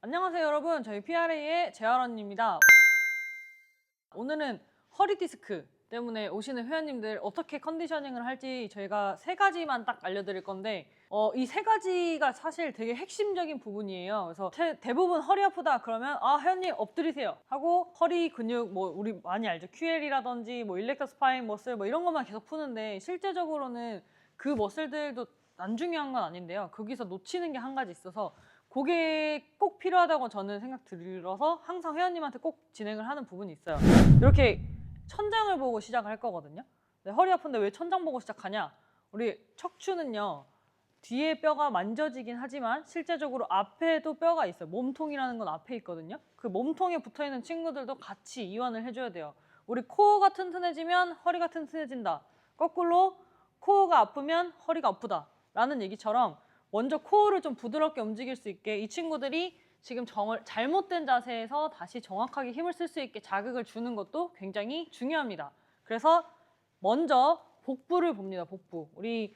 안녕하세요 여러분. 저희 PRA의 재활원입니다. 오늘은 허리 디스크 때문에 오시는 회원님들 어떻게 컨디셔닝을 할지 저희가 세 가지만 딱 알려드릴 건데 어, 이 세 가지가 사실 되게 핵심적인 부분이에요. 그래서 태- 대부분 허리 아프다 그러면 아 회원님 엎드리세요. 하고 허리 근육 뭐 우리 많이 알죠? QL이라든지 뭐 일렉터 스파인 머슬 뭐 이런 것만 계속 푸는데 실제적으로는 그 머슬들도 안 중요한 건 아닌데요. 거기서 놓치는 게 한 가지 있어서 그게 꼭 필요하다고 저는 생각 들어서 항상 회원님한테 꼭 진행을 하는 부분이 있어요. 이렇게 천장을 보고 시작을 할 거거든요. 근데 허리 아픈데 왜 천장 보고 시작하냐? 우리 척추는요. 뒤에 뼈가 만져지긴 하지만 실제적으로 앞에도 뼈가 있어요. 몸통이라는 건 앞에 있거든요. 그 몸통에 붙어 있는 친구들도 같이 이완을 해줘야 돼요. 우리 코어가 튼튼해지면 허리가 튼튼해진다. 거꾸로 코어가 아프면 허리가 아프다. 라는 얘기처럼 먼저 코어를 좀 부드럽게 움직일 수 있게 이 친구들이 지금 정을 잘못된 자세에서 다시 정확하게 힘을 쓸 수 있게 자극을 주는 것도 굉장히 중요합니다. 그래서 먼저 복부를 봅니다. 복부. 우리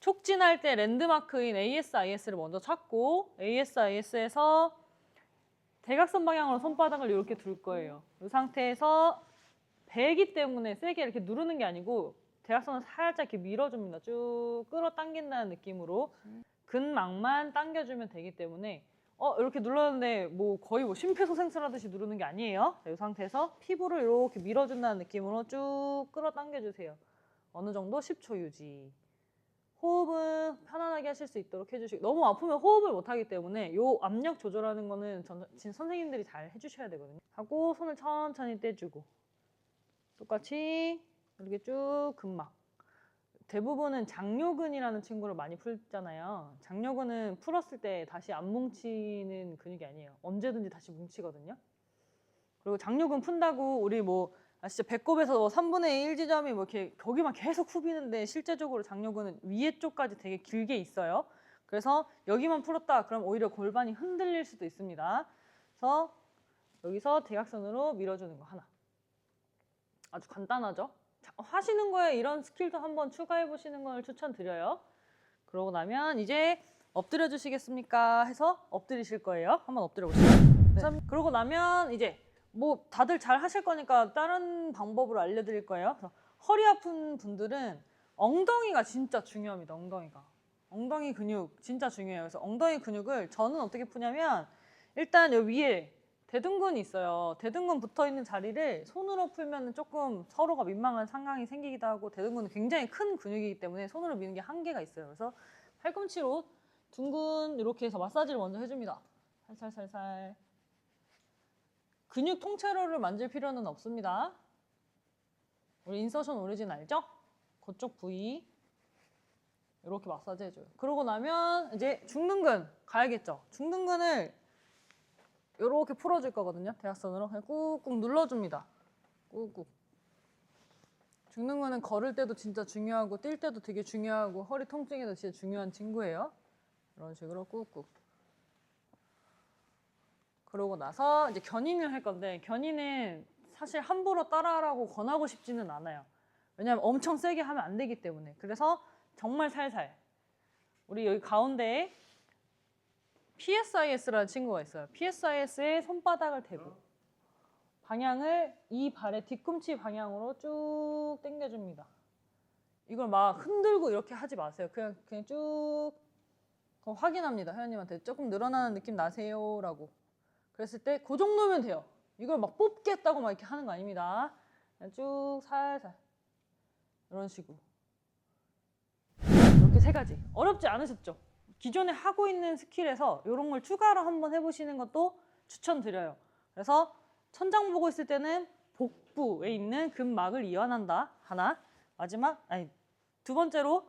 촉진할 때 랜드마크인 ASIS를 먼저 찾고 ASIS에서 대각선 방향으로 손바닥을 이렇게 둘 거예요. 이 상태에서 배기 때문에 세게 이렇게 누르는 게 아니고 대각선을 살짝 이렇게 밀어줍니다. 쭉 끌어당긴다는 느낌으로 근막만 당겨주면 되기 때문에 어 이렇게 눌렀는데 뭐 거의 뭐 심폐소생술하듯이 누르는 게 아니에요. 이 상태에서 피부를 이렇게 밀어준다는 느낌으로 쭉 끌어당겨주세요. 어느 정도 10초 유지. 호흡은 편안하게 하실 수 있도록 해주시고 너무 아프면 호흡을 못하기 때문에 요 압력 조절하는 거는 전, 진 선생님들이 잘 해주셔야 되거든요. 하고 손을 천천히 떼주고 똑같이 이렇게 쭉 근막. 대부분은 장요근이라는 친구를 많이 풀잖아요. 장요근은 풀었을 때 다시 안 뭉치는 근육이 아니에요. 언제든지 다시 뭉치거든요. 그리고 장요근 푼다고 우리 뭐 아시죠? 배꼽에서 뭐 3분의 1 지점이 뭐 이렇게 거기만 계속 후비는데 실제적으로 장요근은 위에 쪽까지 되게 길게 있어요. 그래서 여기만 풀었다 그럼 오히려 골반이 흔들릴 수도 있습니다. 그래서 여기서 대각선으로 밀어주는 거 하나. 아주 간단하죠? 자, 하시는 거에 이런 스킬도 한번 추가해 보시는 걸 추천드려요. 그러고 나면 이제 엎드려 주시겠습니까? 해서 엎드리실 거예요. 한번 엎드려 보시죠. 네. 그러고 나면 이제 뭐 다들 잘 하실 거니까 다른 방법으로 알려드릴 거예요. 그래서 허리 아픈 분들은 엉덩이가 진짜 중요합니다. 엉덩이가. 엉덩이 근육 진짜 중요해요. 그래서 엉덩이 근육을 저는 어떻게 푸냐면 일단 여기 위에 대둔근이 있어요. 대둔근 붙어 있는 자리를 손으로 풀면 조금 서로가 민망한 상황이 생기기도 하고 대둔근은 굉장히 큰 근육이기 때문에 손으로 미는 게 한계가 있어요. 그래서 팔꿈치로 둥근 이렇게 해서 마사지를 먼저 해줍니다. 살살살살. 근육 통째로를 만질 필요는 없습니다. 우리 인서션 오리진 알죠? 그쪽 부위 이렇게 마사지 해줘요. 그러고 나면 이제 중둔근 가야겠죠. 중둔근을 이렇게 풀어줄 거거든요. 대각선으로 그냥 꾹꾹 눌러줍니다. 꾹꾹. 중둔근은 걸을 때도 진짜 중요하고 뛸 때도 되게 중요하고 허리 통증에도 진짜 중요한 친구예요. 이런 식으로 꾹꾹. 그러고 나서 이제 견인을 할 건데 견인은 사실 함부로 따라하라고 권하고 싶지는 않아요. 왜냐하면 엄청 세게 하면 안 되기 때문에. 그래서 정말 살살. 우리 여기 가운데에 PSIS라는 친구가 있어요. PSIS에 손바닥을 대고 방향을 이 발의 뒤꿈치 방향으로 쭉 당겨줍니다. 이걸 막 흔들고 이렇게 하지 마세요. 그냥 그냥 쭉 확인합니다. 회원님한테 조금 늘어나는 느낌 나세요 라고. 그랬을 때 그 정도면 돼요. 이걸 막 뽑겠다고 막 이렇게 하는 거 아닙니다. 그냥 쭉 살살 이런 식으로 이렇게 세 가지 어렵지 않으셨죠? 기존에 하고 있는 스킬에서 이런 걸 추가로 한번 해보시는 것도 추천드려요. 그래서 천장 보고 있을 때는 복부에 있는 근막을 이완한다. 하나. 마지막 아니 두 번째로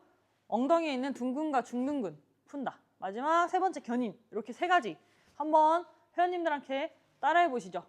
엉덩이에 있는 둔근과 중둔근 푼다. 마지막 세 번째 견인. 이렇게 세 가지. 한번 회원님들한테 따라해 보시죠.